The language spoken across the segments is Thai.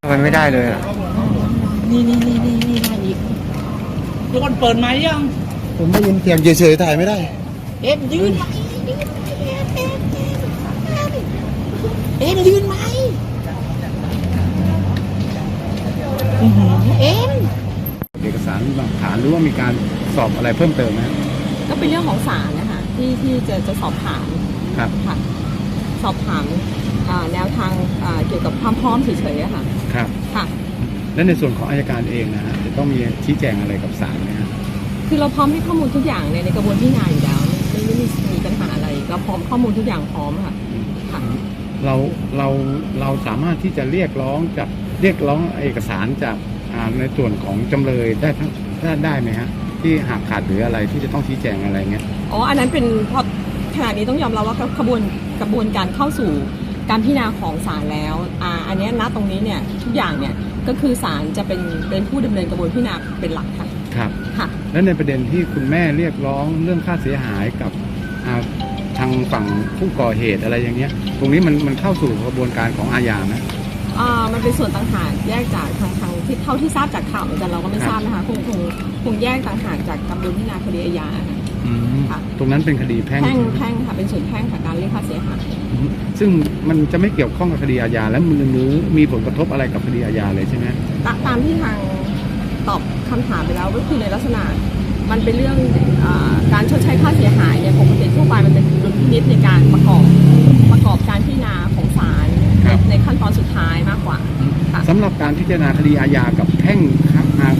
ทำไมไม่ได้เลยอะ นี่นี่นี่นี่นี่ได้อีกทุกคนเปิดไหมยัง ผมได้ยินเสียงเฉยๆถ่ายไม่ได้ เอ็มยืนไหมเอ็มยืนไหมเอ็มเอกสารหลักฐานหรือว่ามีการสอบอะไรเพิ่มเติมไหม ก็เป็นเรื่องของศาลนะคะที่ที่จะจะสอบถามครับค่ะสอบถามอ่าแนวทางอ่าเกี่ยวกับความพร้อมเฉยๆอะค่ะครับค่ะและในส่วนของอายการเองนะฮะจะต้องมีชี้แจงอะไรกับศาลไหมฮะคือเราพร้อมให้ข้อมูลทุกอย่างในในกระบวนพิจารณาอยู่แล้วไม่ไม่ไม่มีปัญหาอะไรเราพร้อมข้อมูลทุกอย่างพร้อมค่ะค่ะเราเราเราสามารถที่จะเรียกร้องจากเรียกร้องเอกสารจากอ่าในส่วนของจำเลยได้ทั้งได้ได้ไหมฮะ ที่หากขาดหรืออะไรที่จะต้องชี้แจงอะไรเงี้ยอ๋อ อันนั้นเป็นเพราะขณะนี้ต้องยอมรับว่ากระบวนกระบวนการเข้าสู่การพิจารณาของศาลแล้วอ่าอันเนี้ยณตรงนี้เนี่ยทุกอย่างเนี่ยก็คือศาลจะเป็นเป็นผู้ดำเนินกระบวนพิจารณาเป็นหลักค่ะ ครับ ค่ะ และในประเด็นที่คุณแม่เรียกร้องเรื่องค่าเสียหายกับอ่าทางฝั่งผู้ก่อเหตุอะไรอย่างเงี้ย ตรงนี้มันมันเข้าสู่กระบวนการของอาญาไหม อ่ามันเป็นส่วนต่างหากแยกจากทางทางที่เท่าที่ทราบจากข่าวเหมือนกันเราก็ไม่ครับทราบนะคะคงคงคงแยกต่างหากจากกระบวนพิจารณาคดีอาญาค่ะ อืมค่ะ ตรงนั้นเป็นคดีแพ่งแพ่งใช่ไหมแพ่งค่ะเป็นส่วนแพ่งค่ะการเรียกค่าเสียหาย อืมซึ่งมันจะไม่เกี่ยวข้องกับคดีอาญาและมือหรือมีผลกระทบอะไรกับคดีอาญาเลยใช่ไหมตาตามที่ทางตอบคำถามไปแล้วก็คือในลักษณะมันเป็นเรื่องอาการชดใช้ค่าเสียหายเนี่ยปกติทั่วไปมันเป็นดุลพินิจในการประกอบประกอบการพิจารณาของศาล ครับ ในขั้นตอนสุดท้ายมากกว่าค่ะ สำหรับการพิจารณาคดีอาญากับแพ่ง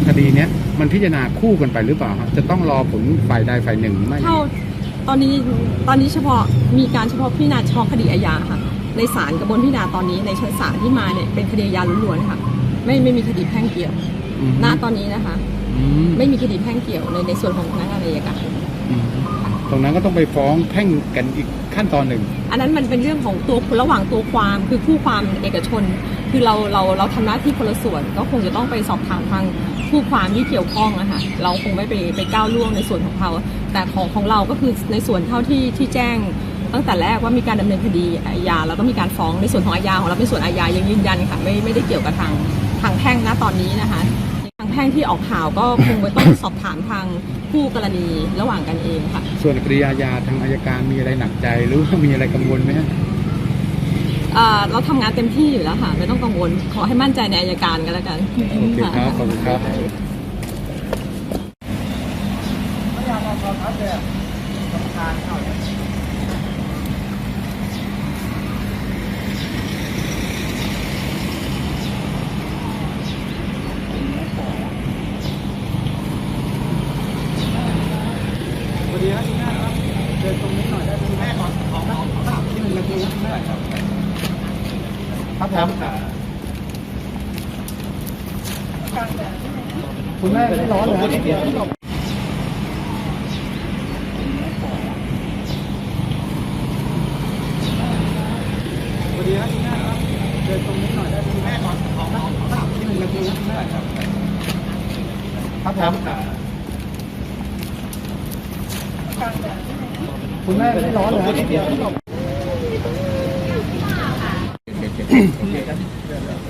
คดีเนี้ยมันพิจารณาคู่กันไปหรือเปล่าครับจะต้องรอผลฝ่ายใดฝ่ายหนึ่งหรือไม่เท่าตอนนี้ตอนนี้เฉพาะมีการเฉพาะพิจารณาเฉพาะคดีอาญาค่ะ ในศาลกระบวนพิจารณาตอนนี้ในชั้นศาลที่มาเนี่ยเป็นคดีอาญาล้วนๆค่ะ ไม่ไม่มีคดีแพ่งเกี่ยว อืมณตอนนี้นะคะ อืม ไม่มีคดีแพ่งเกี่ยวในในส่วนของพนักงานอัยการอืมต รงนั้นก็ต้องไปฟ้องแพ่งกันอีกขั้นตอนหนึ่ง อันนั้นมันเป็นเรื่องของตัวระหว่างตัวความคือคู่ความเอกชน คือเราเราเราทำหน้าที่คนละส่วน ก็คงจะต้องไปสอบถามทางคู่ความที่เกี่ยวข้องอะคะเราคงไม่ไปไปก้าวล่วงในส่วนของเขา แต่ของของเราก็คือในส่วนเท่าที่ที่แจ้งตั้งแต่แรกว่ามีการดำเนินคดีอาญาแล้วก็มีการฟ้องในส่วนของอาญาของเราเป็นส่วนอาญายังยืนยันค่ะไม่ไม่ได้เกี่ยวกับทางทางแพ่งนะตอนนี้นะคะ แพ่งที่ออกข่าวก็คงไปต้องสอบถามทางคู่กรณีระหว่างกันเองค่ะ ส่วนคดีอาญาทางอายการมีอะไรหนักใจหรือว่ามีอะไรกังวลไหมฮะเอ่อเราทำงานเต็มที่อยู่แล้วค่ะ ไม่ต้องกังวล ขอให้มั่นใจในอายการกันแล้วกัน โอเคครับขอบคุณครับครับผมคุณแม่ไม่ร้อนเหรอ ครับผมคุณแม่ไม่ร้อนเหรอ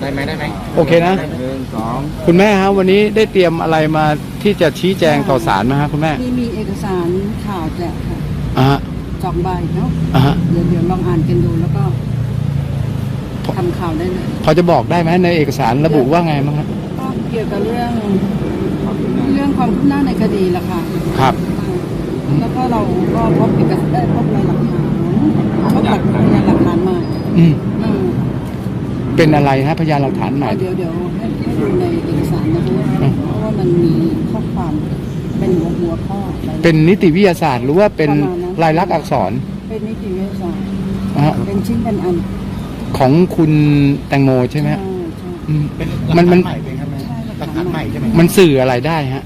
ได้ไหมได้ไหมโอเคนะ หนึ่งสองคุณแม่ฮะวันนี้ได้เตรียมอะไรมาที่จะชี้แจงต่อศาลไหมฮะคุณแม่ที่มีเอกสารข่าวแจกค่ะอ่าฮะสองใบเนาะอ่าฮะเดี๋ยวเดี๋ยวลองอ่านกันดูแล้วก็ทำข่าวได้เลยพอจะบอกได้ไหมในเอกสารระบุว่าไงบ้างครับก็เกี่ยวกับเรื่องเรื่องความคืบหน้าในคดีละค่ะ ครับ แล้วก็เราก็พบเอกสารได้พบรายหลักฐานพบหลักพยานหลักฐานใหม่ อืมอืม เป็นอะไรฮะพยานหลักฐานใหม่ เดี๋ยวเดี๋ยวให้ให้ดูในเอกสารนะคะอืมเพราะว่ามันมีข้อความเป็นหัวหัวข้ออะไร เป็นนิติวิทยาศาสตร์ หรือว่าเป็นประมาณนั้น ลายลักษณ์อักษรเป็นนิติวิทยาศาสตร์นะฮะเป็นชิ้นเป็นอันของคุณแตงโมใช่ไหมฮะใช่อืมเป็นมันมันใหม่เป็นครับแม่ใช่หลักฐานใหม่ใช่ไหมมันสื่ออะไรได้ฮะ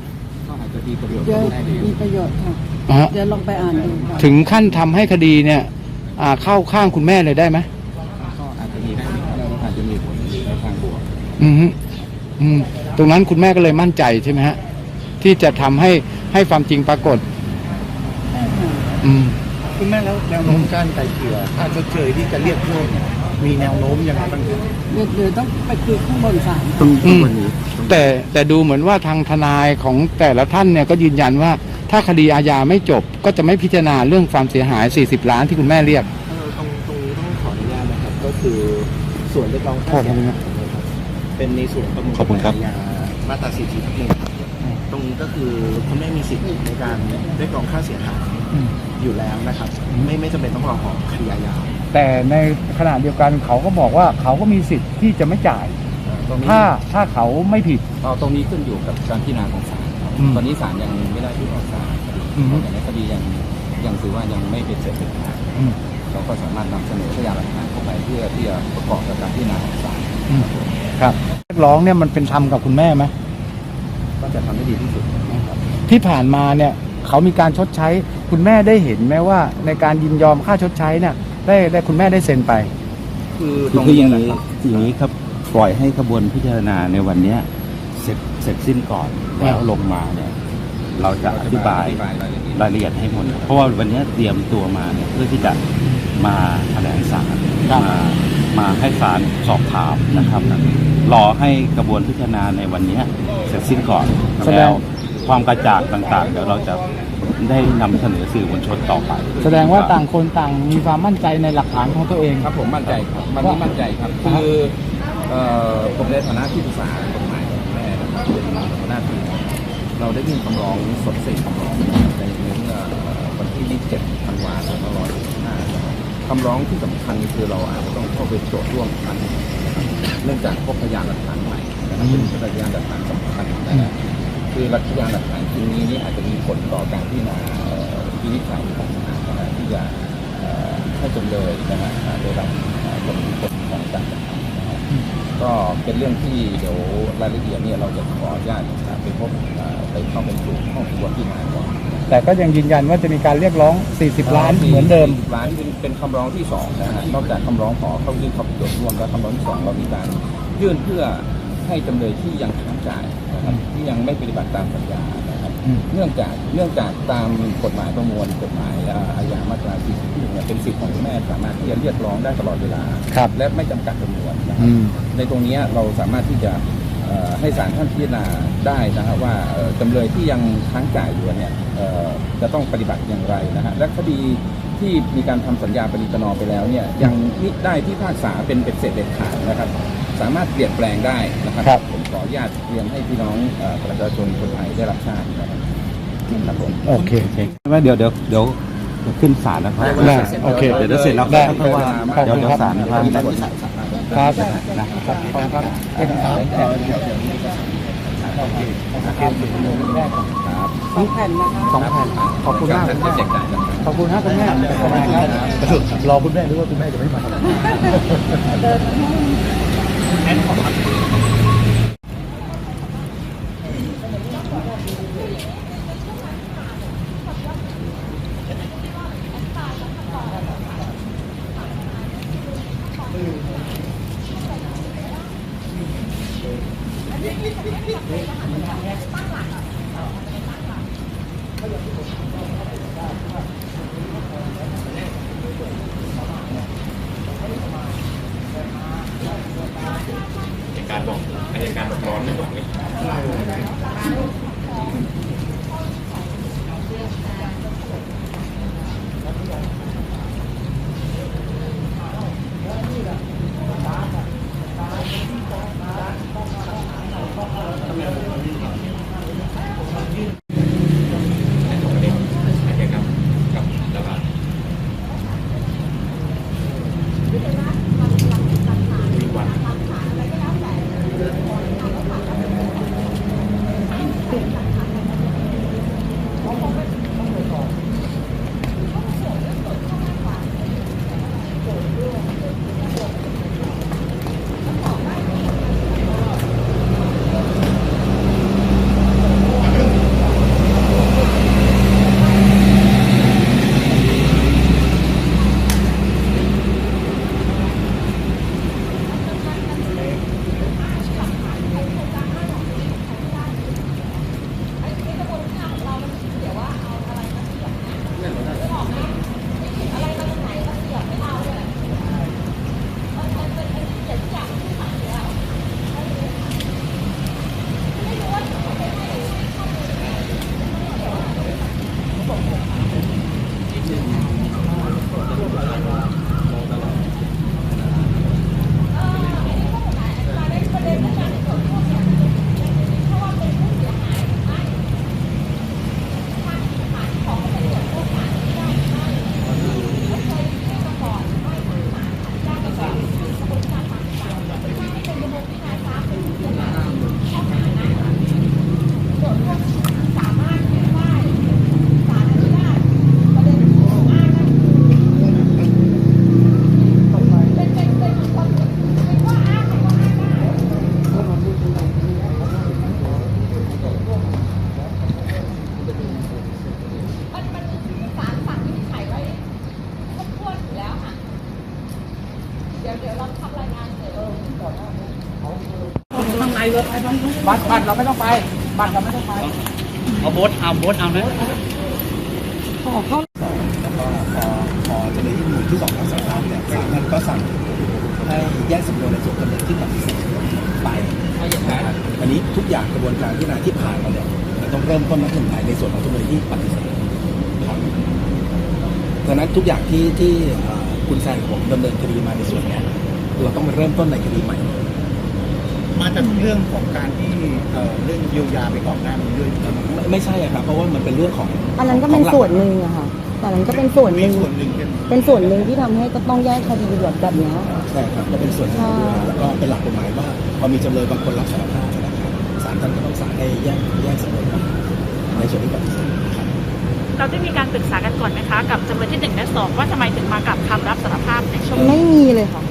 ก็อาจจะมีประโยชน์เดี๋ยวมีประโยชน์ค่ะอ่าฮะเดี๋ยวลองไปอ่านดูค่ะถึงขั้นทำให้คดีเนี่ยอ่าเข้าข้างคุณแม่เลยได้ไหม ก็อาจจะมีได้อาจจะมีผลในทางบวก อืมฮึอืมตรงนั้นคุณแม่ก็เลยมั่นใจใช่ไหมฮะ ที่จะทำให้ให้ความจริงปรากฏใช่ค่ะอืม คุณแม่แล้วแนวโน้มการไกลเกลี่ยค่าชดเชยที่จะเรียกโทษเนี่ยมีแนวโน้มยังไงบ้างครับเดี๋ยวเดี๋ยวต้องไปคุยข้างบนศาลตรงอืมวันนี้แต่แต่ดูเหมือนว่าทางทนายของแต่ละท่านเนี่ยก็ยืนยันว่า ถ้าคดีอาญาไม่จบก็จะไม่พิจารณาเรื่องความเสียหาย 40 ล้านที่คุณแม่เรียก เออตรงตรงนี้ต้องขออนุญาตนะครับ ก็คือส่วนเรียกร้องค่าเสียหายนะครับ เป็นในส่วนประมวลขอบคุณครับกฎหมายอาญามาตราสี่สี่ทับหนึ่งครับตรงนี้ก็คือคุณแม่มีสิทธิ์ในการเรียกร้องค่าเสียหายอยู่แล้วนะครับไม่ไม่จำเป็นต้องรอขอคดีอาญาแต่ในขณะเดียวกันเขาก็บอกว่าเขาก็มีสิทธิ์ที่จะไม่จ่าย ตรงนี้ถ้าถ้าเขาไม่ผิด เอาตรงนี้ขึ้นอยู่กับการพิจารณาของศาลครับอืมตอนนี้ศาลยังไม่ได้พิพากษาคดีอืม แต่ในคดียังยังถือว่ายังไม่เป็นเสร็จเป็นขาด อืม เราก็สามารถนำเสนอพยานหลักฐานเข้าไปเพื่อที่จะประกอบกับการพิจารณาของศาล ครับเรียกร้องเนี่ยมันเป็นธรรมกับคุณแม่ไหมก็จะทำให้ดีที่สุดนะครับที่ผ่านมาเนี่ยเขามีการชดใช้ คุณแม่ได้เห็นไหมว่า ในการยินยอมค่าชดใช้เนี่ยได้ได้คุณแม่ได้เซ็นไป คือตคือรงคืออนี้ย่างนะนี้ครับอย่างนี้ครับปล่อยให้กระบวนพิจารณาในวันเนี้ยเสร็จเสร็จสิ้นก่อนแล้วลงมาเนี่ยเราจะอธิบายรายละเอียดรายละเอียดให้หมดเพราะว่าวันเนี้ยเตรียมตัวมาเนี่ยเพื่อที่จะมาแถลงศาลครับมา มาให้ศาลสอบถามนะครับ รอให้กระบวนพิจารณาในวันเนี้ยเสร็จสิ้นก่อนแล้วความกระจ่างต่างๆ เดี๋ยวเราจะได้นำเสนอสื่อมวลชนต่อไปแสดงว่าต่างคนต่างมีความมั่นใจในหลักฐานของตัวเอง ครับผมมั่นใจครับมันนี้มั่นใจครับคือเอ่อผมในฐานะที่ปรึกษากฎหมายของแม่นะครับเป็นหัวหน้าทีมเราได้ยื่นคำร้องสดเสร็จคำร้องในเมื่อวันที่ 27ธันวาคม2565 คำร้องที่สำคัญคือเราอาจจะต้องเข้าไปโจทย์ร่วมกัน เนื่องจากพบพยานหลักฐานใหม่นะครับเป็นพยานหลักฐานสำคัญนะครับคือหลักพยานหลักฐานชิ้นนี้นี่อาจจะมีผลต่อการพิจารณาเอ่อวินิจฉัยของศาลนะครับที่จะให้จำเลยนะฮะได้รับผลผลของการกระทำก็เป็นเรื่องที่เดี๋ยวรายละเอียดเนี่ยเราจะขออนุญาตไปพบไปเข้าไปสู่ห้องกระบวนพิจารณาก่อน แต่ก็ยังยืนยันว่าจะมีการเรียกร้อง 40 ล้านเหมือนเดิม40ล้านเป็นเป็นคำร้องที่สองนะฮะนอกจากคำร้องขอเข้ายื่นเข้าประโยชน์ร่วมแล้วคำร้องที่สองเรามีการยื่นเพื่อให้จำเลยที่ยังค้างจ่ายนะครับที่ยังไม่ปฏิบัติตามสัญญานะครับอืม เนื่องจากเนื่องจากตามกฎหมายประมวลกฎหมายอ่าอาญามาตรา40เนี่ยเป็นสิทธิ์ของคุณแม่สามารถที่จะเรียกร้องได้ตลอดเวลา ครับและไม่จำกัดจำนวนนะครับอืมในตรงนี้เราสามารถที่จะเอ่อ ให้ศาลท่านพิจารณาได้นะครับว่าเอ่อจำเลยที่ยังค้างจ่ายอยู่เนี่ยเอ่อจะต้องปฏิบัติอย่างไรนะฮะและคดีที่มีการทำสัญญาปณิประนอมไปแล้วเนี่ยยังมิได้ที่พากษาเป็นเป็นเสร็จเด็ดขาดนะครับ สามารถเปลี่ยนแปลงได้นะครับครับผมขออนุญาตเรียนให้พี่น้องเอ่อประชาชนคนไทยได้รับทราบนะครับครับผมโอเคว่าเดี๋ยวเดี๋ยวเดี๋ยวจะขึ้นศาลนะครับได้โอเคเดี๋ยวเดี๋ยวเสร็จแล้วได้ค่อยว่าขอบเดี๋ยวคุณเดี๋ยวครับศาลนะครับ ครับนะครับขอบคุณครับเป็นครับสองแผ่นนะคะสองแผ่นขอบคุณมากคุณแม่แจกจ่ายกันขอบคุณครับคุณแม่ขอบคุณครับรอคุณแม่หรือว่าคุณแม่จะไม่มาการบอ บสเอานะขอเข้าแล้วก็พอพอจำเลยที่หนึ่งที่สองสารภาพเนี่ยศาลท่านก็สั่งให้แยกสำนวนในส่วนจำเลยที่ปฏิเสธไปนะครับอันนี้ทุกอย่างกระบวนการพิจารณาที่ผ่านมาเนี่ยมันต้องเริ่มต้นนับหนึ่งใหม่ในส่วนของจำเลยที่ปฏิเสธครับดังนั้นทุกอย่างที่ที่คุณแซนผมดำเนินคดีมาในส่วนนี้เราต้องมาเริ่มต้นในคดีใหม่ มาจากเรื่องของการที่เอ่อเรื่องเยียวยาไปก่อนหน้านี้ด้วยครับไม่ไม่ใช่อะครับ เพราะว่ามันเป็นเรื่องของอันนั้นก็เป็นส่วนหนึ่งอะค่ะแต่อันนั้นก็เป็นส่วนหมีนึ่งส่วนหนึ่งเป็นเป็นส่วนหนึ่งที่ทำให้ก็ต้องแยกคดีแบบแบบเนี้ย ใช่ครับก็เป็นส่วนหนึ่งด้วยแล้วก็เป็นหลักกฎหมายว่าพอมีจำเลยบางคนรับสารภาพนะครับศาลท่านก็ต้องสั่งให้แยกแยกสำนวนไปในส่วนที่ปฏิเสธนะครับ เราได้มีการปรึกษากันก่อนไหมคะ กับจำเลยที่หนึ่งและสองว่าทำไมถึงมากับคำรับสารภาพในช่วงไม่มีเลยค่ะ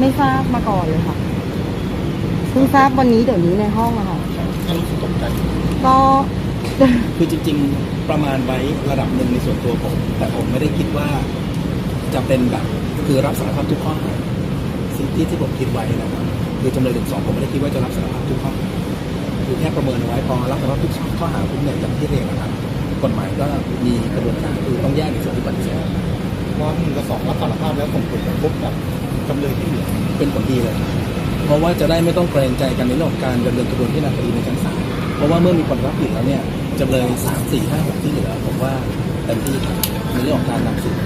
ไม่ทราบมาก่อนเลยค่ะเพิ่งทราบวันนี้เดี๋ยวนี้ในห้องอะค่ะถ้ารู้สึกตกใจก็คือจริง ๆ ประมาณไว้ระดับหนึ่งในส่วนตัวผม แต่ผมไม่ได้คิดว่าจะเป็นแบบคือรับสารภาพทุกข้อหาสิ่งที่ที่ผมคิดไว้นะครับคือจำเลยหนึ่งสองผมไม่ได้คิดว่าจะรับสารภาพทุกข้อหาคือแค่ประเมินเอาไว้พอรับสารภาพทุกข้อหาปุ๊บเนี่ยจากที่เรียนนะครับกฎหมายก็มีกระบวนการคือต้องแยกในส่วนที่ปฏิเสธเพราะหนึ่งกับสองรับสารภาพแล้วส่งผลกระทบกับจำเลยที่เหลือเป็นผลดีเลย เพราะว่าจะได้ไม่ต้องเกรงใจกันในเรื่องของการดำเนินกระบวนการคดีในชั้นศาลเพราะว่าเมื่อมีคนรับผิดแล้วเนี่ยจำเลยสามสี่ห้าหกที่เหลือผมว่าเต็มที่ครับในเรื่องของการนำสืบ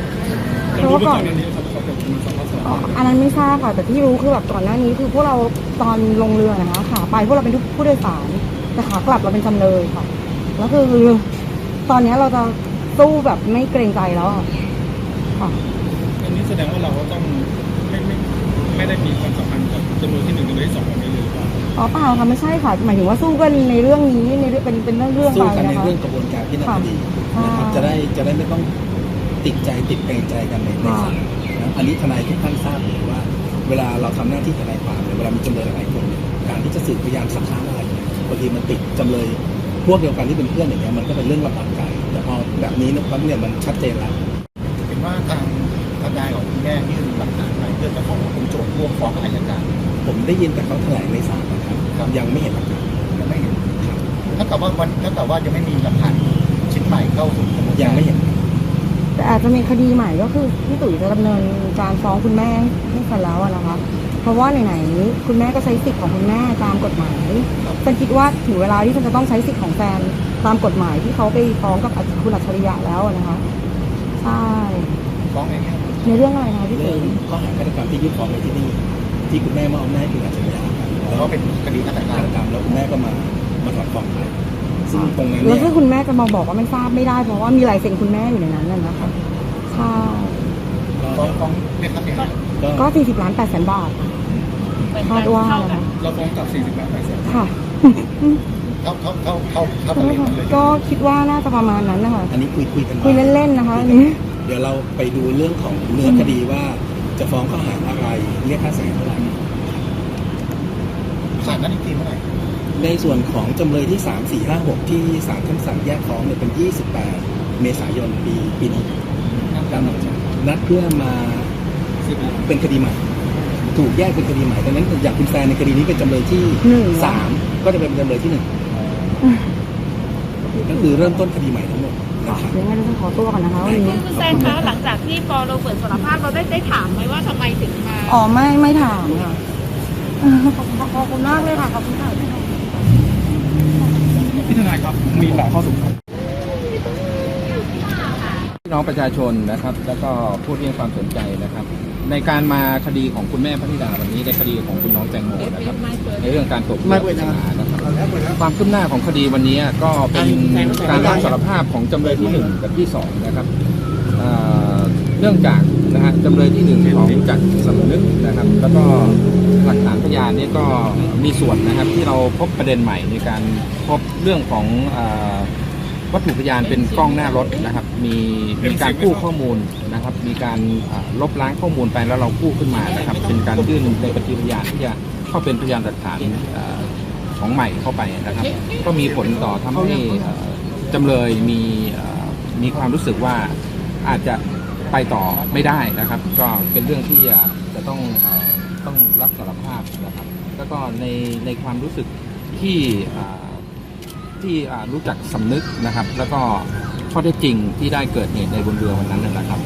เพราะว่าก่อนอ๋ออันนั้นไม่ทราบค่ะ แต่ที่รู้คือแบบก่อนหน้านี้คือพวกเราตอนลงเรือนะคะขาไปพวกเราเป็นผู้โดยสารแต่ขากลับเราเป็นจำเลยค่ะแล้วคือตอนนี้เราจะสู้แบบไม่เกรงใจแล้วอะค่ะอันนี้แสดงว่าเราก็ต้องไม่ไม่ไม่ได้มีความสัมพันธ์กับ จำเลยที่หนึ่งจำเลยที่สองแบบนี้เลยหรือเปล่าอ๋อเปล่าค่ะไม่ใช่ค่ะหมายถึงว่าสู้กันในเรื่องนี้ในเรื่องเป็นเป็นเรื่องเรื่องสู้ไปกันในนะคะ เรื่องกระบวนการพิจารณาคดีนะครับค่ะ จะได้จะได้ไม่ต้องติดใจติดเกรงใจกันในในศาลนะอันนี้ทนายทุกท่านทราบอยู่ว่า เวลาเราทำหน้าที่ทนายความเนี่ยเวลามีจำเลยหลายคนเนี่ยการที่จะสืบพยานสักค้านอะไรเนี่ยบางทีมันติดจำเลยพวกเดียวกันที่เป็นเพื่อนอย่างเงี้ยมันก็เป็นเรื่องลำบากใจแต่พอแบบนี้นะครับเนี่ยมันชัดเจนแล้ว เห็นว่าทางทนายของคุณแม่ยื่นหลักฐานไปเพื่อจะขอเป็นโจทย์ร่วมฟ้องกับอายการ ผมได้ยินแต่เขาแถลงในศาลนะครับยังไม่เห็นหลักฐานยังไม่เห็นถ้ากับว่าวันถ้ากับว่ายังไม่มีหลักฐานชิ้นใหม่เข้าสู่กระบวนการยังไม่เห็น แต่อาจจะมีคดีใหม่ก็คือพี่ตุ๋ยจะดำเนินการฟ้องคุณแม่ให้เสร็จแล้วอะนะคะเพราะว่าไหนๆคุณแม่ก็ใช้สิทธิ์ของคุณแม่ตามกฎหมายฉันคิดว่าถึงเวลาที่ฉันจะต้องใช้สิทธิ์ของแฟนตามกฎหมายที่เขาไปฟ้องกับคุณอัจฉริยะแล้วอะนะคะใช่ฟ้องในนี้ในเรื่องอะไรนะคะพี่เรื่ตุ๋องยข้อหาฆาตกรรมที่ยื่นฟ้องในที่นี่ ที่คุณแม่มอบอำนาจให้คุณอัจฉริยะครับแล้วก็เป็นคดีฆาตกรฆารตมกรรมแล้วคุณแม่ก็มามาถอนฟ้องไปซึ่งตรงนั้นแล้วเนี่ยถ้าคุณแม่จะมาบอกว่าไม่ทราบไม่ได้เพราะว่ามีลายเซ็นคุณแม่อยู่ในนั้นน่ะนะคะใช่ฟ้องฟ้องเรียกค่าเสียหายก็ก็40ล้าน8แสนบาทคาดว่านะคะเราฟ้องกับ40ล้านแปดแสนค่ะเท่าเท่าเท่าเท่าเท่าทะเลมันเลยก็คิดว่าน่าจะประมาณนั้นนะคะอันนี้คุยคุยกันมาคุยเล่นๆนะคะอันนี้เดี๋ยวเราไปดูเรื่องของเนื้อคดีว่า จะฟ้องข้อหาอะไรเรียกค่าเสียหายเท่าไหร่ศาลนั้นอีกทีเมื่อไหร่ในส่วนของจำเลยที่ 3 4 5 6 ที่ศาลท่านสั่งแยกฟ้องเนี่ยเป็น 28 เมษายนปีปีนี้การนัดเพื่อมาเป็นคดีใหม่ ถูกแยกเป็นคดีใหม่ดังนั้นอย่างคุณแฟนในคดีนี้เป็นจำเลยที่หนึ่ง สามก็จะเป็นจำเลยที่หนึ่งก็คือเริ่มต้นคดีใหม่ทั้งหมดนะครับ เดี๋ยวงั้นเราจะขอตัวก่อนนะคะวันนี้คุณแซนคะหลังจากที่ปอโรเบิร์ตสารภาพเราได้ได้ถามไหมว่าทำไมถึงมาอ๋อไม่ไม่ถามค่ะเออขอบคุณขอบคุณมากเลยค่ะขอบคุณค่ะพี่ทนายครับมีหลายข้อสงสัยพี่น้องประชาชนนะครับ แล้วก็ผู้ที่ให้ความสนใจนะครับ ในการมาคดีของคุณแม่พระธิดาวันนี้ในคดีของคุณน้องแตงโมนะครับ ในเรื่องการตกเรือปริศนานะครับ ความคืบหน้าของคดีวันนี้ก็เป็นการรับสารภาพของจำเลยที่หนึ่งกับที่สองนะครับเอ่อเนื่องจากนะฮะจำเลยที่หนึ่งของจัดสำนึกนะครับ แล้วก็หลักฐานพยานเนี่ยก็มีส่วนนะครับที่เราพบประเด็นใหม่ในการพบเรื่องของเอ่อวัตถุพยานเป็นกล้องหน้ารถนะครับ มีมีการกู้ข้อมูลนะครับ มีการอ่าลบล้างข้อมูลไปแล้วเรากู้ขึ้นมานะครับ เป็นการยื่นในปฏิพยานที่จะเข้าเป็นพยานหลักฐานอ่า ของใหม่เข้าไปนะครับ ก็มีผลต่อทำให้อ่าจำเลยมีอ่ามีความรู้สึกว่าอาจจะไปต่อไม่ได้นะครับ ก็เป็นเรื่องที่จะจะต้องอ่าต้องรับสารภาพนะครับ แล้วก็ในในความรู้สึกที่อ่าที่อ่ารู้จักสำนึกนะครับ แล้วก็ข้อเท็จจริงที่ได้เกิดเหตุในบนเรือวันนั้นนั่นแหละครับ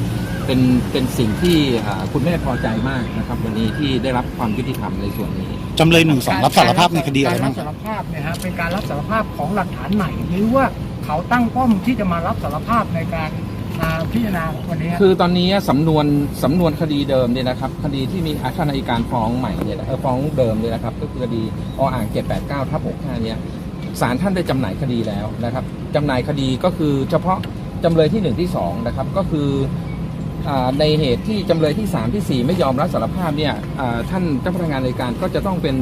เป็นเป็นสิ่งที่อ่าคุณแม่พอใจมากนะครับ วันนี้ที่ได้รับความยุติธรรมในส่วนนี้ จำเลยหนึ่งสองรับสารภาพในคดีอะไรบ้างกรับสารภาพเนี่ยฮะเป็นการรับสารภาพของหลักฐานใหม่หรือว่าเขาตั้งป้อมที่จะมารับสารภาพในการอ่าพิจารณาวันนี้ฮะ คือตอนนี้สำนวนสำนวนคดีเดิมเนี่ยนะครับ คดีที่มีอาคณาธิการฟ้องใหม่เนี่ยนะเออฟ้องเดิมเนี่ยนะครับ ก็คือคดีออ่าง789ทับ65เนี่ยศาลท่านได้จำหน่ายคดีแล้วนะครับจำหน่ายคดีก็คือเฉพาะจำเลยที่1ที่2นะครับก็คืออ่า ในเหตุที่จำเลยที่ 3ทีสี่ 4 ไม่ยอมรับสารภาพเนี่ยอ่าท่านเจ้าพนักงานในการก็จะต้องเป็น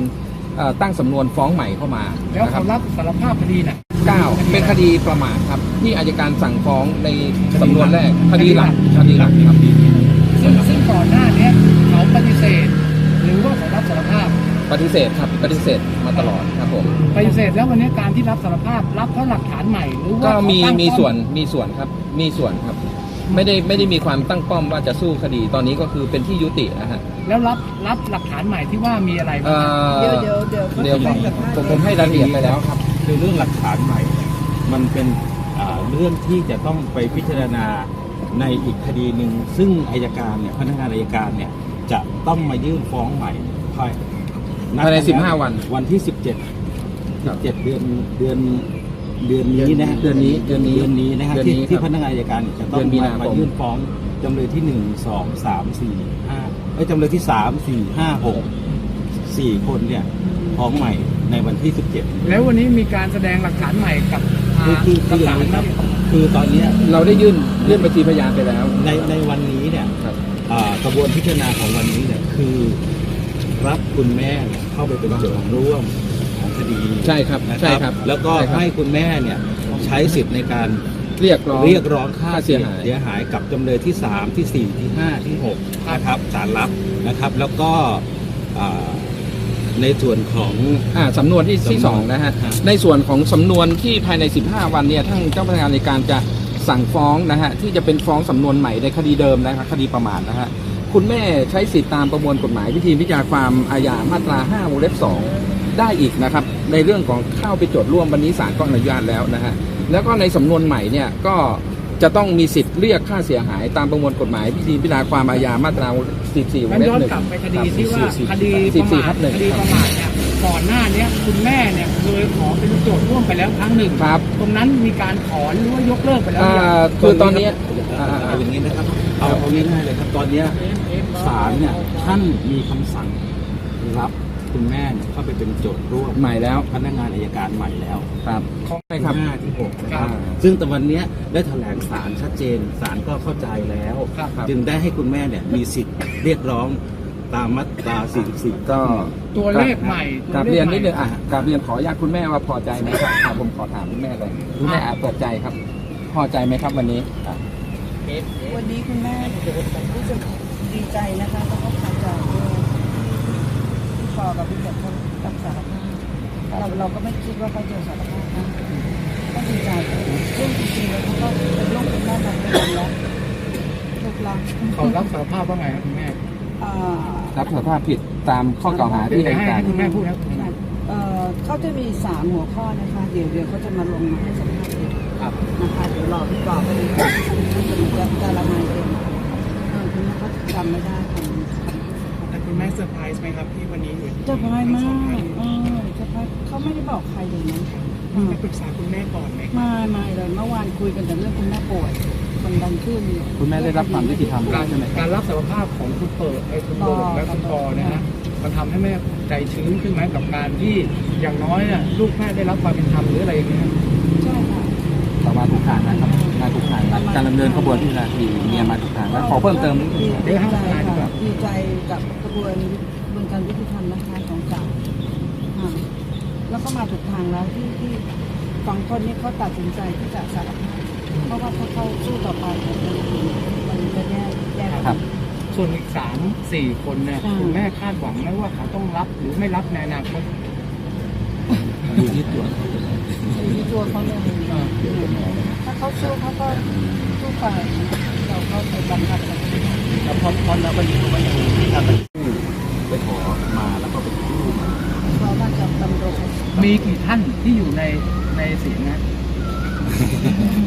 เอ่อตั้งสำนวนฟ้องใหม่เข้ามาแล้วนะครัเขาบรับสารภาพคดีน่ะเก้าเป็นคดีประมาทครับ ที่อายการสั่งฟ้องในสำนวนแรกคดีหลักคดีหลักครับซึ่งซึ่งก่อนหน้าเนี้ยเขาปฏิเสธ หรือว่าเขารับสารภาพปฏิเสธครับปฏิเสธมาตลอดครับผมปฏิเสธแล้ววันนี้การที่รับสารภาพรับเพราะหลักฐานใหม่หรือว่าก็เขามีตั้งมีป้อส่วนมีส่วนครับมีส่วนครับ ไม่ได้ไม่ได้มีความตั้งป้อมว่าจะสู้คดีตอนนี้ก็คือเป็นที่ยุตินะฮะแล้วรับรับหลักฐานใหม่ที่ว่ามีอะไรบ้าเอ่งอเดี๋ยวเดี๋ยวเดี๋ยวเดี๋ยวผมผมให้รายละเอียดไปแล้วครับคือเรื่องหลักฐานใหม่เนี่ยมันเป็นอ่าเรื่องที่จะต้องไปพิจารณาในอีกคดีหนึ่งซึ่งอายการเนี่ยพนักงานอายการเนี่ยจะต้องมายื่นฟ้องใหม่ภายภายใน15 วัน วันที่ 17 17เดือนเดือน เดือนนี้นะฮะเดือนนี้เดือนนี้เดือนนี้นะฮะเดือนที่นี้ที่ครับพนักงานอายการจะต้องเดือนมีมานาคมมายื่นฟ้องจำเลยที่หนึ่งสองสามสี่ห้าเอ้ยจำเลยที่สามสี่ห้าหกสี่คนเนี่ยฟ้องใหม่ในวันที่17แล้ววันนี้มีการแสดงหลักฐานใหม่กับอ่าคือคือคืออย่างนี้ครับคือตอนเนี้ยเราได้ยื่นยื่นบัญชีพยานไปแล้ว ในในวันนี้เนี่ยครับอ่ากระบวนพิจารณาของวันนี้เนี่ยคือ รับคุณแม่เนี่ยเข้าไปเป็นโจทย์ร่วมของ คดีใช่ครับนะใช่ครับแล้วก็ใช่ครับ ให้คุณแม่เนี่ยใช้สิทธิ์ในการเรียกร้อง เรียกร้องค่าค่าเสีเสียยหายเสียหายกับจำเลยที่ 3 ที่ 4 ที่ 5 ที่ 6 นะครับศาลรับนะครับ แล้วก็อ่าในส่วนของ อ่าสำนวนที่ที่สำนวนสองนะฮะครับ ในส่วนของสำนวนที่ภายใน 15 วันเนี่ยท่านเจ้าพนักงานในการจะสั่งฟ้องนะฮะที่จะเป็นฟ้องสำนวนใหม่ในคดีเดิมนะครับคดีประมาทนะฮะคุณแม่ใช้สิทธิตามประมวลกฎหมายวิธีพิจารณาความอาญามาตรา5วงเล็บ2 ได้อีกนะครับ ในเรื่องของเข้าไปโจทย์ร่วมวันนี้ศาลก็อนุญาตแล้วนะฮะแล้วก็ในสำนวนใหม่เนี่ยก็จะต้องมีสิทธิ์เรียกค่าเสียหายตามประมวลกฎหมายวิธีพิจารณาความอาญามาตรา 14วงั้งนเล็บย้อนหนึ่งกลับไปคดีที่ว่าครับคดีปสิบระสี่มาทัทบหนึ่งคดีประมาทเนี่ยก่อนหน้าเนี้ยคุณแม่เนี่ยเคยขอเป็นโจทย์ร่วมไปแล้วครั้งหนึ่งครับ ตรงนั้นมีการถอนหรือว่ายกเลิกไปแล้วหอ่รือยังาคือตอนเนี้ยเอาเอาอย่างนี้นะครับเอาเอาง่ายๆเลยครับตอนเนี้ยศาลเนี่ยท่านมีคำสั่งรับ คุณแม่เนี่ยเข้าไปเป็นโจทย์ร่วมใหม่แล้วพนักงานอายการใหม่แล้วครับใช่ครับที่ห้าที่หกนะคครัรับบซึ่งแต่วันเนี้ยได้แถลงศาลชัดเจนศาลก็เข้าใจแล้ว ครับครับ จึงได้ให้คุณแม่เนี่ยมีสิทธิ์เรียกร้องตามมาตรา44 ก็ตัวเลขใหม่กราบตัวเรีเลยขนใหม่นิดนึงอะกราบเรียนขออนุญาตคุณแม่ว่าพอใจไหมครับอะผมขอถามคุณแม่เลยคุณแม่อะเปิดใจครับ พอใจไหมครับวันนี้อะวันนี้คุณแม่รู้สึกดีใจนะคะแล้วก็พอใจด้วยที่ ปอกับพี่เด็กเขารับสารภาพเราเราก็ไม่คิดว่าเขาจะสารภาพนะก็ดีใจซึ่งจริงๆแล้วเขาก็เป็นลูกเป็นแม่มาเป็นแล้วลูกรักเขารับสารภาพว่าไงครับคุณแม่อ่ารับสารภาพผิดตามข้อกล่าวหาที่เดี๋ยวให้ให้การให้คุณแม่พูดครับเอ่อเขาจะมีสามหัวข้อนะคะ เดี๋ยวเดี๋ยวเขาจะมาลงมาให้สัมภาษณ์เองครับนะคะเดี๋ยวรอพี่กรอบไปดูท่านจะจะละนายเองเออคุณแม่เขาจำไม่ได้ค่ะแต่ คุณแม่เซอร์ไพรส์ไหมครับที่วันนี้อยู่เจะพายมากเออเจะพายเขาไม่ได้บอกใครเลยนะอืมไปปรึกษาคุณแม่ก่อนไหมไม่ไม่เลยเมื่อวานคุยกันแต่เรื่องคุณแม่ป่วยคนดันขึ้น คุณแม่ได้รับความยุติธรรมการใช่ไหมครับการรับสารภาพของคุณเปิดไอ้คุณเปิดและคุณปอนะฮะมันทำให้แม่ใจชื้นขึ้นไหมกับการที่อย่างน้อยน่ะลูกแม่ได้รับความเป็นธรรมหรืออะไรอย่างเงี้ยใช่ค่ะต่อมาถูกทางนะครับ มาถูกทางแล้วการดำเนินขบวนที่นาทีเมียมาถูกทางแล้วขอเพิ่มเติมนิดนึงดีใจค่ะดีใจกับกระบวนกระบวนการยุติธรรมนะคะของศาลอ่าแล้วก็มาถูกทางแล้วที่ที่สองคนนี้เขาตัดสินใจที่จะสารภาพเพราะว่าถ้าเขาสู้ต่อไปมันจะแย่แย่ครับ ส่วนอีกสามสี่คนเนี่ยอืมคุณแม่คาดหวังไหมว่าเขาต้องรับหรือไม่รับในอนาคต อยู่ที่ตัวอยู่ที่ตัวเขาเลยถ้าเขาสู้เขาก็สู้ไปเราก็ไปบังคับแล้วพอพอแล้ววันนี้ก็ยังมีการไปู้ไปขอมาแล้วก็ไปกู้มาเขามาจากตำรวจมีกี่ท่านที่อยู่ในในเสียงนะ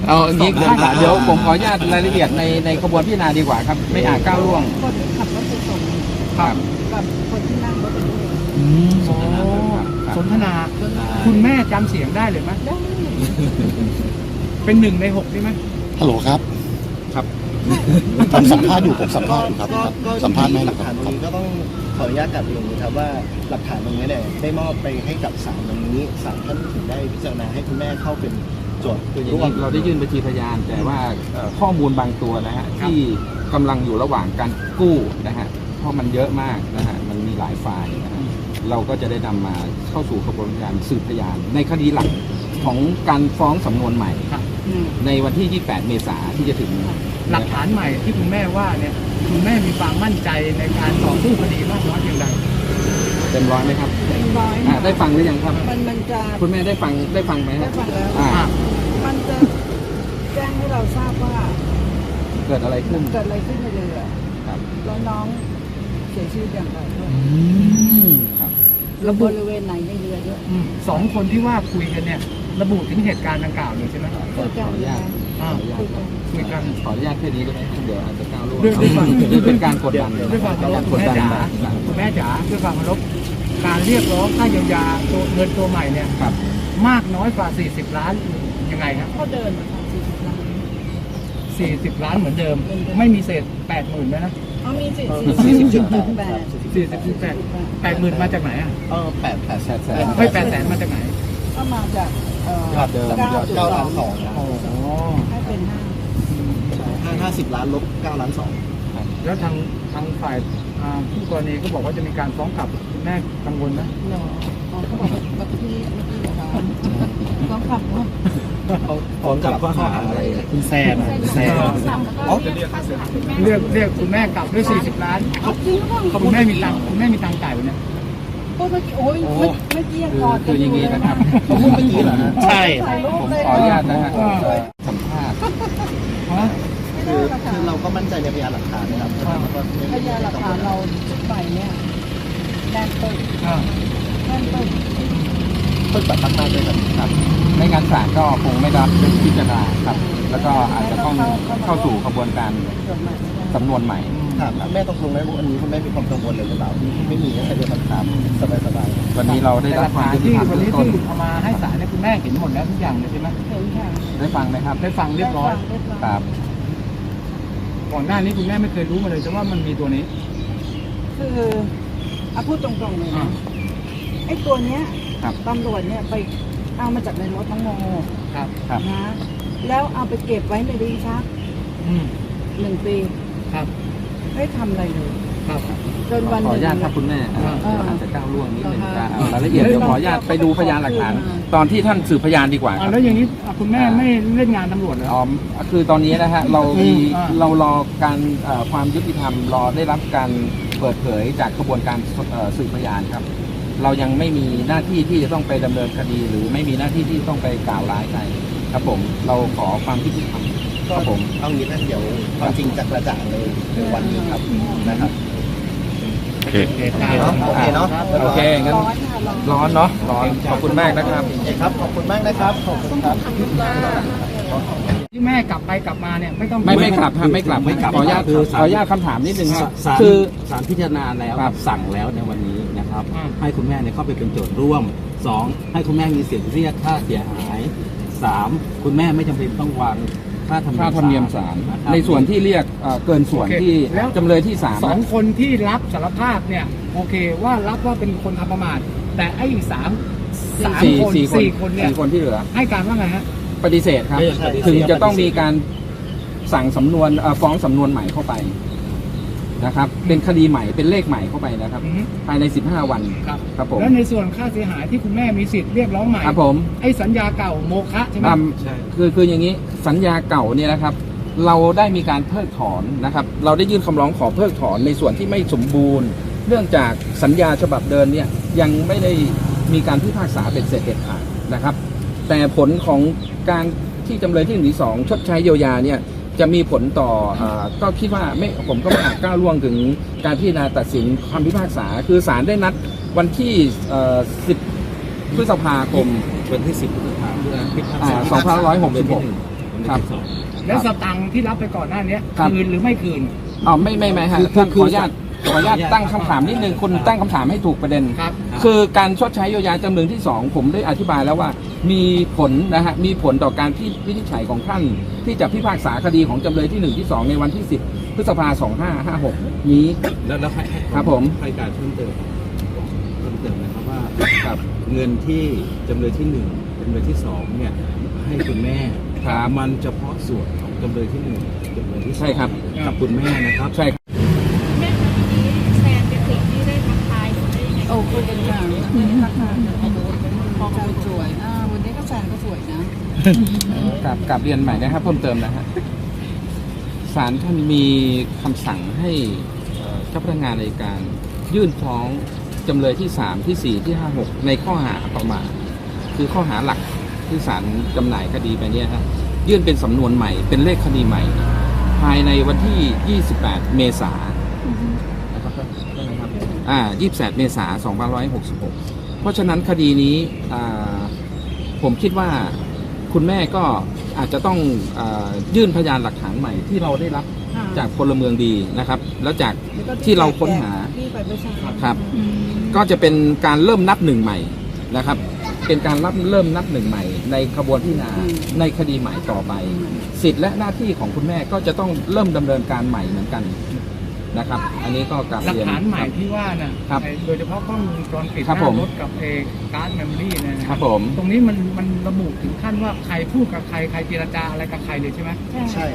เอาอย่างนี้เดี๋ยวผมขออนุญาตรายละเอียดในในขบวนพิจารณาดีกว่าครับ ไม่อาจก้าวล่วงคนขับรถไปส่งครับกับคนที่นั่งรถไปด้วย สนทนาครับสนทนา คุณแม่จำเสียงได้เลยไหมได้เป็นหนึ่งในหกใช่ไหม ฮัลโหลครับ ครับ ผมสัมภาษณ์อยู่ผมสัมภาษณ์อยู่ครับก็ก็สัมภาษณ์ไหมหหลัลักกฐาฐานนตรงนี้ก็ต้องขออนุญาตกลับเรียนอย่างนี้ครับว่าหลักฐานตรงนี้เนี่ยได้มอบไปให้กับศาลวันนี้ศาลท่านถึงได้พิจารณาให้คุณแม่เข้าเป็นโจทย์คืออย่างร่วม นี้เราได้ยื่นบัญชีพยาน แต่ว่าเอ่อข้อมูลบางตัวนะฮะที่กำลังอยู่ระหว่างการกู้นะฮะเพราะมันเยอะมากนะฮะมันมีหลายฝ่ายนะฮะ เราก็จะได้นำมาเข้าสู่กระบวนการสืบพยาน ในคดีหลักของการฟ้องสำนวนใหม่ครับในวันที่ 28 เมษายนที่จะถึงหลักฐานใหม่ที่คุณแม่ว่าเนี่ยคุณแม่มีความมั่นใจในการต่อสู้คดีมากน้อยเพียงใดเต็มร้อยไหมครับเต็มร้อยอะได้ฟังหรือยังครับ มันมันจะคุณแม่ได้ฟังได้ฟังไหมได้ฮะฟังแล้วอ่ามันจะแจ้งให้เราทราบว่า เกิดอะไรขึ้นเกิดอะไรขึ้นในเรือครับแล้วน้องเสียชีวิตอย่างไรด้วย ครับแล้วบริเวณไหนในเรือด้วยสองคนที่ว่าคุยกันเนี่ย ระบุถึงเหตุการณ์ดังกล่าวเลยใช่ไหมขออนุญาตขออนุญาตคุยกัน ขออนุญาตแค่นี้ได้ไหมเดี๋ยวอาจจะก้าวล่วงด้วยด้วยความด้วยเป็นการกดดันด้วยความเคารพกคุณดแม่ดันจ๋ามาคุณแม่จ๋าด้วยความเคารพการเรียกร้องค่าเยียวยาตัวเงินตัวใหม่เนี่ยครับ มากน้อยกว่า 40 ล้านยังไงครับก็เดิน40ล้าน 40 ล้านเหมือนเดิม ไม่มีเศษ 8 0,000แล้วนะ เขามีสิทสี่สิบจุดแปด 40 8 8 0,000มาจากไหนอะเออแปดแปดแสนแสนไม่8แสนมาจากไหนก็มาจากเอ่อยอดเดิมยอดเก้าล้านสองอ๋อให้เป็นห้าห้าห้าสิบล้านลบเก้าล้านสองแล้วทางทางฝ่ายอ่าผู้กรณีก็บอกว่าจะมีการฟ้องกลับคุณแม่กังวลนะเนาะเขาบอกว่าเมื่อกี้เมื่อกี้นะคะต้องขับว่า เขาฟ้องกลับข้อหาอะไรคุณแซนแซนอ๋อเรียกเรียกคุณแม่กลับด้วย40 ล้านเขาจริงป่ะคุณแม่มีตังค์คุณแม่มีตังค์จ่ายวันเนี้ยก็เมื่อกี้โอ้ยเมื่อเมื่อกี้ยังคืกออดคืออย่างนี้นะครับเขาพูดเมื่อกี้เหรอฮะใช่ถ่ายรูผปมเลยขออนุญาตนะฮะสัมภาษณ์คือคือเราก็มั่นใจในพยานหลักฐานนะครับแล้วก็ไม่พยานหลักฐานเราชุดใหม่เนี่ยแน่นตึ้งอ่าแน่นตึ้ง เพิ่งตัดตั้งมากเลยครับครับไม่งั้นศาลก็คงไม่รับพิจารณาครับ แล้วก็อาจจะต้องเข้าสู่กระบวนการจดหมายสำนวนใหม่ถามคุณแม่ตรงๆไหมว่าอันนี้คุณแม่มีความกังวลเลยหรือเปล่าไม่มีแค่เดียวคำถามสบายสบายวันนี้เราได้แต่หรัลับกความฐานยุติที่ธรรมวันเบื้อนี้งต้นที่เอามาให้ศาลเนี่ยคุณแม่เห็นหมดแล้วทุกอย่างเลยใช่ไหมเห็นค่ะได้ฟังไหมครับ ได้ฟังเรียบร้อยครับก่อนหน้านี้คุณแม่ไม่เคยรู้มาเลยแต่ว่ามันมีตัวนี้ คือเอาพูดตรงๆเลยอ่านะ ไอ้ตัวเนี้ยครับตำรวจเนี่ยไปเอามาจากในรถน้องโมครับครับ นะแล้วเอาไปเก็บไว้ในลิ้นชักอืมหนึ่งปีครับไม่ทำอะไรเลยครับ จนวันขหออนึ่งนุญาตครับคุณแม่อ่า เดี๋ยวอาจจะก้าวล่วงนิดนึงอ่าจะเอารายละเอียดเดี๋ยวขออนุญาตไปดูพยานหลักฐาน ตอนที่ท่านสืบพยานดีกว่าคอ่ารับ แล้วอย่างนี้อะคุณแม่ไม่เล่นงานตำรวจเหรอ อ๋อคือตอนนี้นะฮะเรามีอ่า เรารอการเอ่อความยุติธรรมรอได้รับการเปิดเผยจากกระบวนการเอ่อสืบพยานครับ เรายังไม่มีหน้าที่ที่จะต้องไปดำเนินคดี หรือไม่มีหน้าที่ที่ต้องไปกล่าวร้ายใครครับผมเราขอความยุติธรรมครับผมเอางี้นะเดี๋ยวความจริงจะกระจ่างเลยในวันนี้ครับนะครับโอเคเหตุการณ์เนาะโอเคเนาะโอเคงั้นร้อนค่ะร้อนร้อนเนาะร้อนขอบคุณมากนะครับโอเคครับขอบคุณมากนะครับขอบคุณครับที่แม่กลับไปกลับมาเนี่ยไม่ต้องไม่ไม่กลับครับไม่กลับไม่กลับขออนุญาตคือขออนุญาตคำถามนิดนึงครับศาลคือศาลพิจารณาแล้วครับสั่งแล้วในวันนี้ นะครับอ่าให้คุณแม่เนี่ยเข้าไปเป็นโจทย์ร่วมสองให้คุณแม่มีเสียงเรียกค่าเสียหายสามคุณแม่ไม่จำเป็นต้องวางค่าธรรมเนียมค่าธรรมเนียมศาลนะครับในส่วนที่เรียกเอ่อเกินส่วนโอเคที่แล้ว จำเลยที่สามสองคนที่รับสารภาพเนี่ยโอเคว่ารับว่าเป็นคนทำประมาทแต่ไอ้อีกสามสามสี่คนสี่คนสี่คนเนี่ยสี่คนที่เหลือ ให้การว่าไงฮะ ปฏิเสธครับ ไม่ปฏิเสธถึงจะต้องมีการสั่งสำนวนเอ่อฟ้องสำนวนใหม่เข้าไป นะครับ เป็นคดีใหม่เป็นเลขใหม่เข้าไปนะครับ อือฮึ ภายใน 15 วัน ครับครับผม แล้วในส่วนค่าเสียหายที่คุณแม่มีสิทธิ์เรียกร้องใหม่ครับผมไอ้สัญญาเก่าโมฆะใช่ไหม ตามคือคืออย่างนี้สัญญาเก่าเนี่ยนะครับ เราได้มีการเพิกถอนนะครับ เราได้ยื่นคำร้องขอเพิกถอนในส่วนที่ไม่สมบูรณ์ เนื่องจากสัญญาฉบับเดิมเนี่ยยังไม่ได้มีการพิพากษาเป็นเสร็จเด็ดขาดนะครับ แต่ผลของการที่จำเลยที่หนึ่งที่สองชดใช้เยียวยาเนี่ย จะมีผลต่ออาก็คิดว่าไม่ผมก็ไม่อาจก้าวล่วงถึงการพิจารณาตัดสินคำพิพากษา คือศาลได้นัดวันที่เอ่อ10 พฤษภาคมวันที่ 10 พฤษภาคมอ่า2566 ครับ แล้วสตังค์ที่รับไปก่อนหน้าเนี้ยครับ คืนหรือไม่คืน อ๋อไม่ไม่ไม่ฮะคือท่านคืขอออนุญาต ขออนุญาตตั้งคำถามนิดนึงคุณตั้งคำถามให้ถูกประเด็น ครับ คือการชดใช้เยียวยาจำเลยที่สองผมได้อธิบายแล้วว่า มีผลนะฮะมีผลต่อการที่วินิจฉัยของท่าน ที่จะพิพากษาคดีของจำเลยที่หนึ่งที่สองในวันที่ 10 พฤษภาสองห้าห้าหกนี้ แล้วแล้วให้ให้ครับผม ให้การเพิ่มเติมเพิ่มเติมนะครับว่าครับเงินที่จำเลยที่หนึ่งจำเลยที่สองเนี่ยให้คุณแม่ครับมันเฉพาะส่วนของจำเลยที่หนึ่งจำเลยที่สองใช่ครับ กับคุณแม่นะครับ ใช่ครับ แม่คะทีนี้แซนเป็นสิ่งที่ได้ทักทายหรือได้ยังไง โอ้คุยกันค่ะวันนี้ทักทายกันพอกันสวยอ่าวันนี้ก็แฟนก็สวยนะกับกับเรียนใหม่นะครับ เพิ่มเติมนะฮะศาลท่านมีคำสั่งให้เอ่อเจ้าพนักงานในการยื่นฟ้องจำเลยที่สามที่สี่ที่ห้าหกในข้อหาประมาทคือข้อหาหลักที่ศาลจำหน่ายคดีไปเนี่ยฮะยื่นเป็นสำนวนใหม่เป็นเลขคดีใหม่ ภายในวันที่ 28 เมษา อ่า28 เมษายน2566 เพราะฉะนั้นคดีนี้อ่าผมคิดว่าคุณแม่ก็อาจจะต้องอายื่นพยานหลักฐานใหม่ที่เราได้รับจากพลเมืองดีนะครับ แล้วจากที่เราค้นหา ที่ไปไม่ใช่ครับก็จะเป็นการเริ่มนับหนึ่งใหม่นะครับ เป็นการรับเริ่มนับหนึ่งใหม่ ในขบวนพิจารณาในคดีใหม่ต่อไป สิทธิ์และหน้าที่ของคุณแม่ก็จะต้องเริ่มดำเนินการใหม่เหมือนกัน นะครับ อันนี้ก็กลับหลักเรียนฐานใหม่ครับที่ว่าน่ะครับไอ้โดยเฉพาะกล้องวงจรปิดหครับน้าผมรถกับเอการ์ดเมมโมรี่เนี่ยนะครับผม ตรงนี้มันมันระบุถึงขั้นว่าใครพูดกับใครใครเจรจาอะไรกับใครเลยใช่ไหมใช่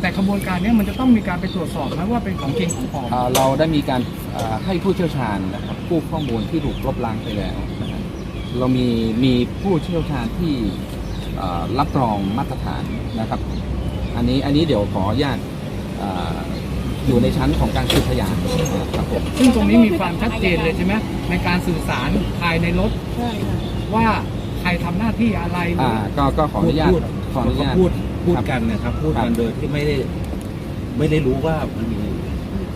แต่ขบวนการเนี้ยมันจะต้องมีการไปตรวจสอบไหมว่าเป็นของจริงของปลอม เอ่อเราได้มีการเอ่อให้ผู้เชี่ยวชาญนะครับกู้ข้อมูลที่ถูกลบล้างไปแล้วนะครับเรามีมีผู้เชี่ยวชาญที่เอ่อรับรองมาตรฐานนะครับ อันนี้อันนี้เดี๋ยวขออนุญาตเอ่อ อยู่ในชั้นของการสืบพยานนะครับผมซึ่งตรงนี้มีความชัดเจนเลยใช่ไหมในการสื่อสารภายในรถใช่ค่ะว่าใครทำหน้าที่อะไรอ่าก็ก็ขออนุญาตพูดขออนุญาตเขาพูดพูดครับกันนะครับพูดครักันบโดยที่ไม่ได้ไม่ได้รู้ว่ามันมี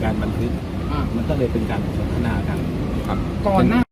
การบันทึกอ่ามันก็เลยเป็นการสนทนากันครับก่อนหน้า